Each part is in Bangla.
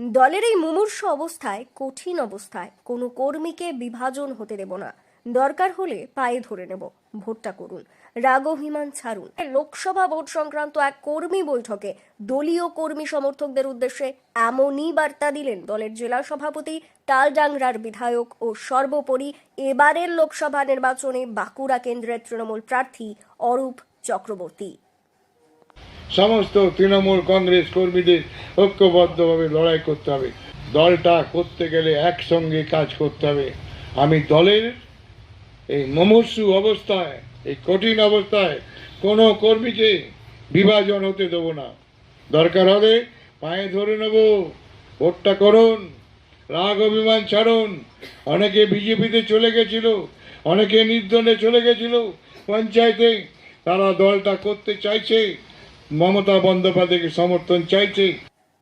দলের এই মুমূর্ষ অবস্থায়, কঠিন অবস্থায় কোনো কর্মীকে বিভাজন হতে দেব না। দরকার হলে পায়ে ধরে নেব। ভোটটা করুন। রাগ অভিমান ছাড়ুন। লোকসভা ভোট সংক্রান্ত এক কর্মী বৈঠকে দলীয় কর্মী সমর্থকদের উদ্দেশ্যে এমনই বার্তা দিলেন দলের জেলা সভাপতি, তালডাংরার বিধায়ক ও সর্বোপরি এবারের লোকসভা নির্বাচনে বাঁকুড়া কেন্দ্রের তৃণমূল প্রার্থী অরূপ চক্রবর্তী। সমস্ত তৃণমূল কংগ্রেস কর্মীদের ঐক্যবদ্ধভাবে লড়াই করতে হবে। দলটা করতে গেলে একসঙ্গে কাজ করতে হবে। আমি দলের এই মুমূর্ষু অবস্থায়, এই কঠিন অবস্থায় কোনো কর্মীকে বিভাজন হতে দেবো না। দরকার হলে পায়ে ধরে নেব। ভোটটা করুন, রাগ অভিমান ছাড়ুন। অনেকে বিজেপিতে চলে গেছিল, অনেকে নির্দনে চলে গেছিল। পঞ্চায়েতে তারা দলটা করতে চাইছে, মমতা বন্দ্যোপাধ্যায়কে সমর্থন চাইছে।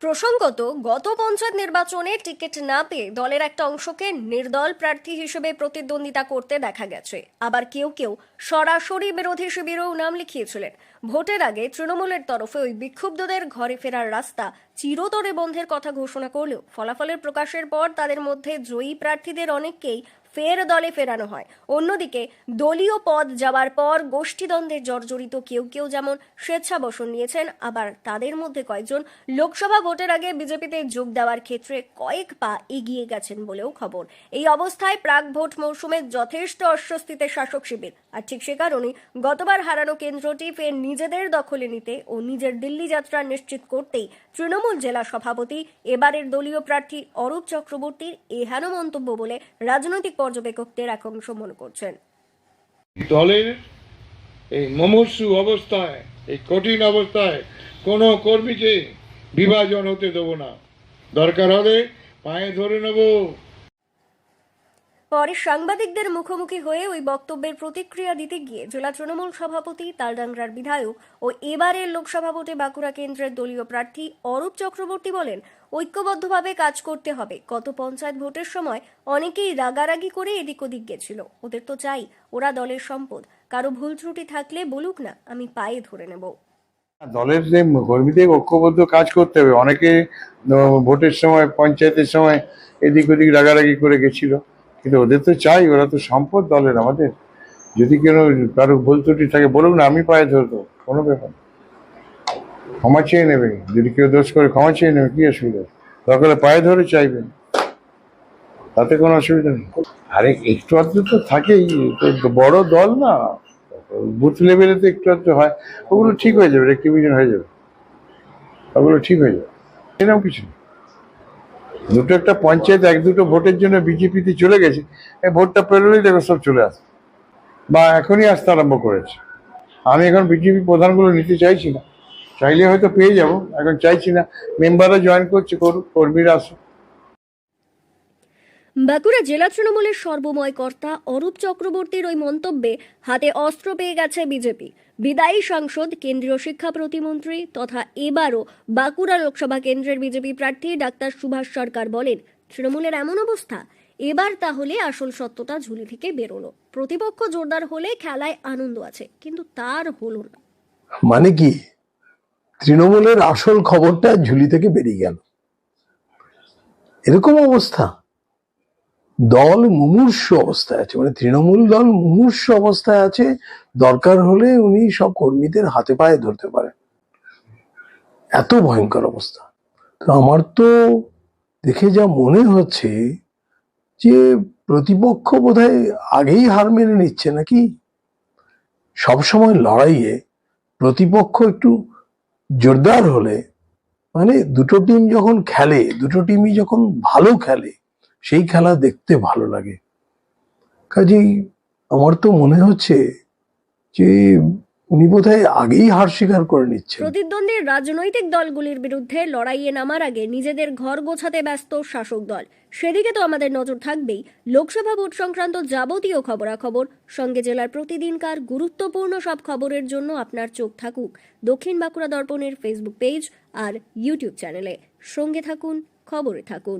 প্রসঙ্গত, গত পঞ্চায়েত নির্বাচনে টিকিট না পেয়ে দলের একটা অংশকে নির্দল প্রার্থী হিসেবে প্রতিদ্বন্দ্বিতা করতে দেখা গেছে। আবার কেউ কেউ সরাসরি বিরোধী শিবিরেও নাম লিখিয়েছিলেন। ভোটের আগে তৃণমূলের তরফে ওই বিক্ষুব্ধদের ঘরে ফেরার রাস্তা চিরতরে বন্ধের কথা ঘোষণা করলেও ফলাফলের প্রকাশের পর তাদের মধ্যে জয়ী প্রার্থীদের অনেককেই ফের দলে ফেরানো হয়। অন্যদিকে দলীয় পদ যাওয়ার পর গোষ্ঠীদ্বন্দ্বে জর্জরিত কেউ কেউ যেমন স্বেচ্ছাবসন নিয়েছেন, আবার তাদের মধ্যে কয়েকজন লোকসভা ভোটের আগে বিজেপিতে যোগ দেওয়ার ক্ষেত্রে কয়েক পা এগিয়ে গেছেন বলেও খবর। এই অবস্থায় প্রাক ভোট মৌসুমে যথেষ্ট অস্বস্তিতে শাসক শিবির। আর ঠিক সে কারণেই গতবার হারানো কেন্দ্রটি ফের নিজেদের দখলে নিতে ও নিজের দিল্লি যাত্রা নিশ্চিত করতেই তৃণমূল জেলা সভাপতি, এবারের দলীয় প্রার্থী অরূপ চক্রবর্তীর এহেন মন্তব্য বলে রাজনৈতিক পর্যবেক্ষকদের এখন মনে করছেন। দলের এই মমস্যু অবস্থায়, এই কঠিন অবস্থায় কোনো কর্মীকে বিভাজন হতে দেবো না। দরকার হলে পায়ে ধরে নেব। পরে সাংবাদিকদের মুখোমুখি হয়ে ওই বক্তব্যের প্রতিক্রিয়া দিতে গিয়ে জেলা তৃণমূল সভাপতি, তালডাংরার বিধায়ক ও এবারের লোকসভা ভোটে বাঁকুড়া কেন্দ্রের দলীয় প্রার্থী অরূপ চক্রবর্তী বলেন, ঐক্যবদ্ধভাবে কাজ করতে হবে। গত পঞ্চায়েত ভোটের সময় অনেকেই রাগারাগি করে এদিক ওদিক গেছিল। ওদের তো চাই ওরা দলের সম্পদ। কারও ভুল ত্রুটি থাকলে বলুক না, আমি পায়ে ধরে নেব। দলের যে কর্মীদের ঐক্যবদ্ধ কাজ করতে হবে, অনেকে ভোটের সময়, পঞ্চায়েতের সময় এদিক ওদিক রাগারাগি করে গেছিল। কিন্তু ওদের তো চাই, ওরা তো সম্পদ দলের আমাদের। যদি কেন কারও ভুল ত্রুটি থাকে বলুক না, আমি পায়ে ধরবো, কোনো ব্যাপার ক্ষমা চেয়ে নেবে, যদি কেউ দোষ করে ক্ষমা চেয়ে নেবে, কি অসুবিধা? দরকার পায়ে ধরে চাইবেন, তাতে কোনো অসুবিধা নেই। আরে একটু আধটু তো থাকেই বড় দল না, বুথ লেভেলে তো একটু আধটু হয়, ওগুলো ঠিক হয়ে যাবে রেক্টিভিশন হয়ে যাবে। ওগুলো ঠিক হয়ে যাবে, এরকম কিছু। দুটো একটা পঞ্চায়েত, এক দুটো ভোটের জন্য বিজেপিতে চলে গেছে, এই ভোটটা পেরোলেই দেখো সব চলে আসে। বা এখনই আসতে আরম্ভ করেছে। আমি এখন বিজেপি প্রধানগুলো নিতে চাইছি না। চাইলে হয়তো পেয়ে যাব, এখন চাইছি না। মেম্বাররা জয়েন করছে, করুক, কর্মীরা আসুক। বাঁকুড়া জেলা তৃণমূলের সর্বময় কর্তা অরূপ চক্রবর্তীর ওই মন্তব্যে হাতে অস্ত্র পেয়ে গেছে বিজেপি। বিদায়ী সাংসদ, কেন্দ্রীয় শিক্ষা প্রতিমন্ত্রী তথা এবারও বাঁকুড়া লোকসভা কেন্দ্রের বিজেপি প্রার্থী ডাক্তার সুভাষ সরকার বলেন, তৃণমূলের এমন অবস্থা, এবার তাহলে আসল সত্যটা ঝুলি থেকে বেরোলো। প্রতিপক্ষ জোরদার হলে খেলায় আনন্দ আছে, কিন্তু তার হলো না। মানে কি? তৃণমূলের আসল খবরটা ঝুলি থেকে বেরিয়ে গেল। এরকম অবস্থা। দল মুমূর্ষ অবস্থায় আছে মানে তৃণমূল দল মুমূর্ষ অবস্থায় আছে, দরকার হলে উনি সব কর্মীদের হাতে পায়ে ধরতে পারেন। এত ভয়ঙ্কর অবস্থা। তো আমার তো দেখে যা মনে হচ্ছে যে প্রতিপক্ষ বোধহয় আগেই হার মেনে নিচ্ছে নাকি? সবসময় লড়াইয়ে প্রতিপক্ষ একটু জোরদার হলে মানে দুটো টিম যখন খেলে, দুটো টিমই যখন ভালো খেলে সেই খেলা দেখতে ভালো লাগে। কাজেই আমার তো মনে হচ্ছে যে উনি বোধহয় আগেই হার স্বীকার করে নিচ্ছে প্রতিদ্বন্দ্বী রাজনৈতিক দলগুলির বিরুদ্ধে লড়াইয়ে নামার আগে নিজেদের ঘর গোছাতে ব্যস্ত শাসক দল। সেদিকে তো আমাদের নজর থাকবেই। লোকসভা ভোট সংক্রান্ত যাবতীয় খবরাখবর, সঙ্গে জেলার প্রতিদিনকার গুরুত্বপূর্ণ সব খবরের জন্য আপনার চোখ থাকুক। দক্ষিণ বাঁকুড়া দর্পণের ফেসবুক পেজ আর ইউটিউব চ্যানেলে সঙ্গে থাকুন, খবরে থাকুন।